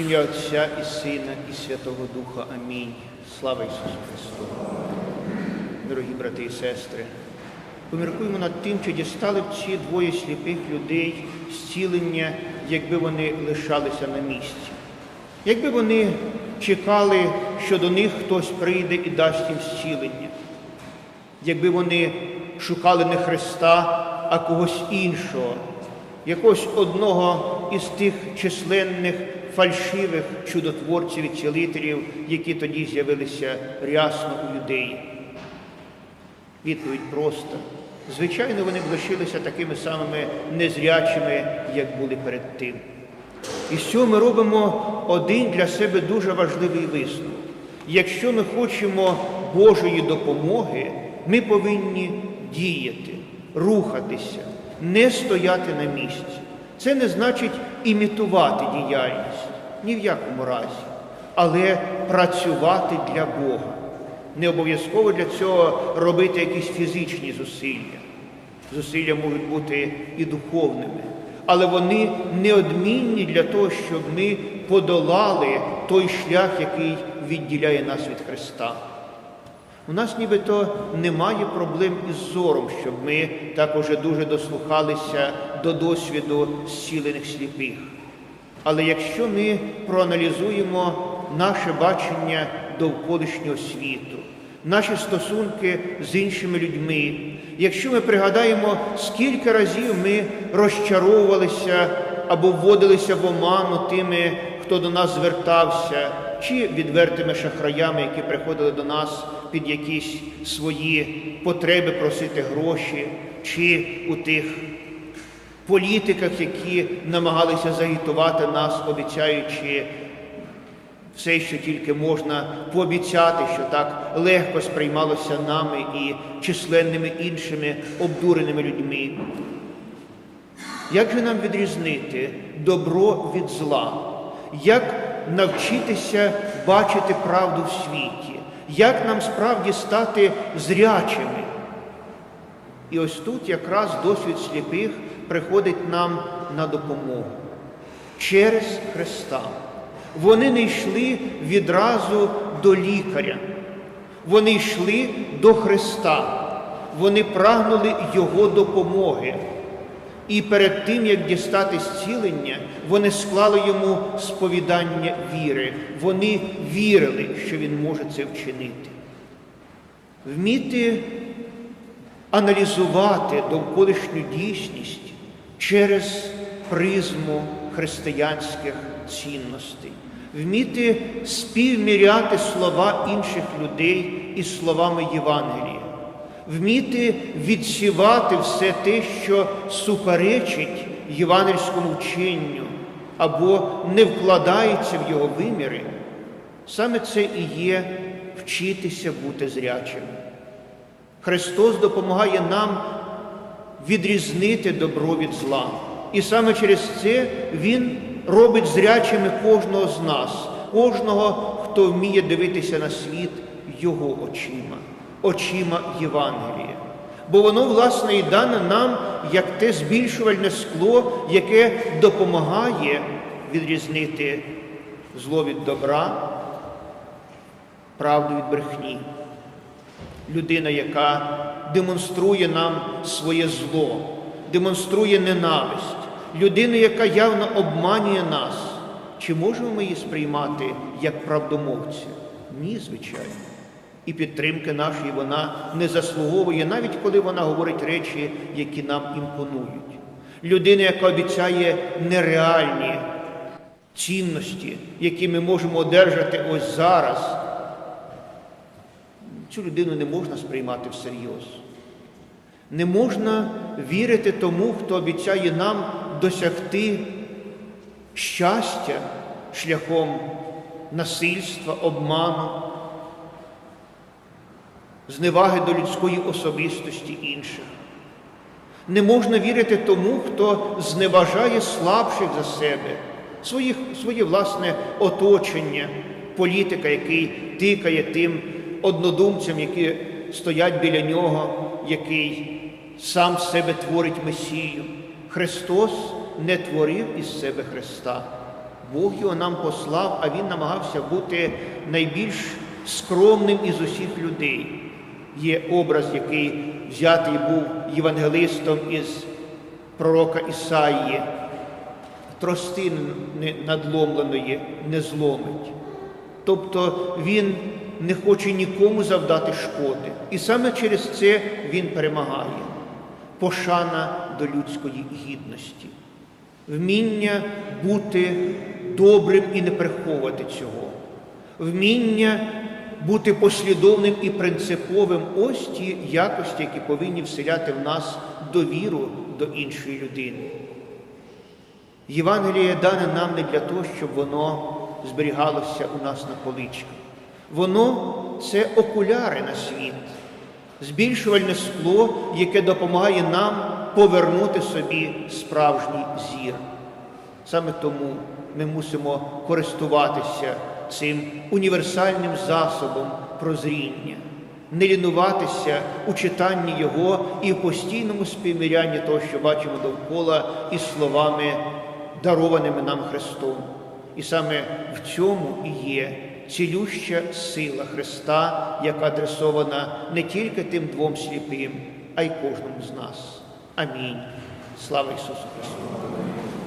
ім'я Отця і Сина, і Святого Духа. Амінь. Слава Ісусу Христу. Дорогі брати і сестри, поміркуємо над тим, чи дістали б ці двоє сліпих людей зцілення, якби вони лишалися на місці. Якби вони чекали, що до них хтось прийде і дасть їм зцілення, якби вони шукали не Христа, а когось іншого, якогось одного із тих численних фальшивих чудотворців і цілителів, які тоді з'явилися рясно у юдеї. Відповідь проста. Звичайно, вони б лишилися такими самими незрячими, як були перед тим. І з цього ми робимо один для себе дуже важливий висновок. Якщо ми хочемо Божої допомоги, ми повинні діяти, рухатися, не стояти на місці. Це не значить імітувати діяльність ні в якому разі, але працювати для Бога. Не обов'язково для цього робити якісь фізичні зусилля. Зусилля можуть бути і духовними, але вони неодмінні для того, щоб ми подолали той шлях, який відділяє нас від Христа. У нас нібито немає проблем із зором, щоб ми також дуже дослухалися до досвіду зцілених сліпих. Але якщо ми проаналізуємо наше бачення довколишнього світу, наші стосунки з іншими людьми, якщо ми пригадаємо, скільки разів ми розчаровувалися або вводилися в оману тими, хто до нас звертався, чи відвертими шахраями, які приходили до нас під якісь свої потреби просити гроші, чи у тих політиках, які намагалися загітувати нас, обіцяючи все, що тільки можна пообіцяти, що так легко сприймалося нами і численними іншими обдуреними людьми. Як же нам відрізнити добро від зла? Як навчитися бачити правду в світі? Як нам справді стати зрячими? І ось тут якраз досвід сліпих приходить нам на допомогу через Христа. Вони не йшли відразу до лікаря, вони йшли до Христа, вони прагнули Його допомоги. І перед тим, як дістати зцілення, вони склали йому сповідання віри. Вони вірили, що він може це вчинити. Вміти аналізувати довколишню дійсність через призму християнських цінностей, вміти співміряти слова інших людей із словами Євангелія, вміти відсівати все те, що суперечить євангельському вченню або не вкладається в його виміри, саме це і є вчитися бути зрячим. Христос допомагає нам відрізнити добро від зла. І саме через це Він робить зрячими кожного з нас, кожного, хто вміє дивитися на світ Його очима, очима Євангелія. Бо воно, власне, і дане нам як те збільшувальне скло, яке допомагає відрізнити зло від добра, правду від брехні. Людина, яка демонструє нам своє зло, демонструє ненависть, людина, яка явно обманює нас. Чи можемо ми її сприймати як правдомовця? Ні, звичайно. І підтримки нашої вона не заслуговує, навіть коли вона говорить речі, які нам імпонують. Людина, яка обіцяє нереальні цінності, які ми можемо одержати ось зараз. Цю людину не можна сприймати всерйоз. Не можна вірити тому, хто обіцяє нам досягти щастя шляхом насильства, обману, зневаги до людської особистості інших. Не можна вірити тому, хто зневажає слабших за себе, своїх, своє власне оточення, політика, який тикає тим однодумцям, які стоять біля нього, який сам себе творить Месію. Христос не творив із себе Христа. Бог його нам послав, а він намагався бути найбільш скромним із усіх людей. Є образ, який взятий був євангелистом із пророка Ісаїї. Тростини надломленої не зломить. Тобто він не хоче нікому завдати шкоди. І саме через це він перемагає. Пошана до людської гідності, вміння бути добрим і не приховувати цього, вміння бути послідовним і принциповим ось ті якості, які повинні вселяти в нас довіру до іншої людини. Євангеліє дане нам не для того, щоб воно зберігалося у нас на поличках. Воно це окуляри на світ, збільшувальне скло, яке допомагає нам повернути собі справжній зір. Саме тому ми мусимо користуватися цим універсальним засобом прозріння, не лінуватися у читанні Його і в постійному співмірянні того, що бачимо довкола, із словами, дарованими нам Христом. І саме в цьому і є цілюща сила Христа, яка адресована не тільки тим двом сліпим, а й кожному з нас. Амінь. Слава Ісусу Христу!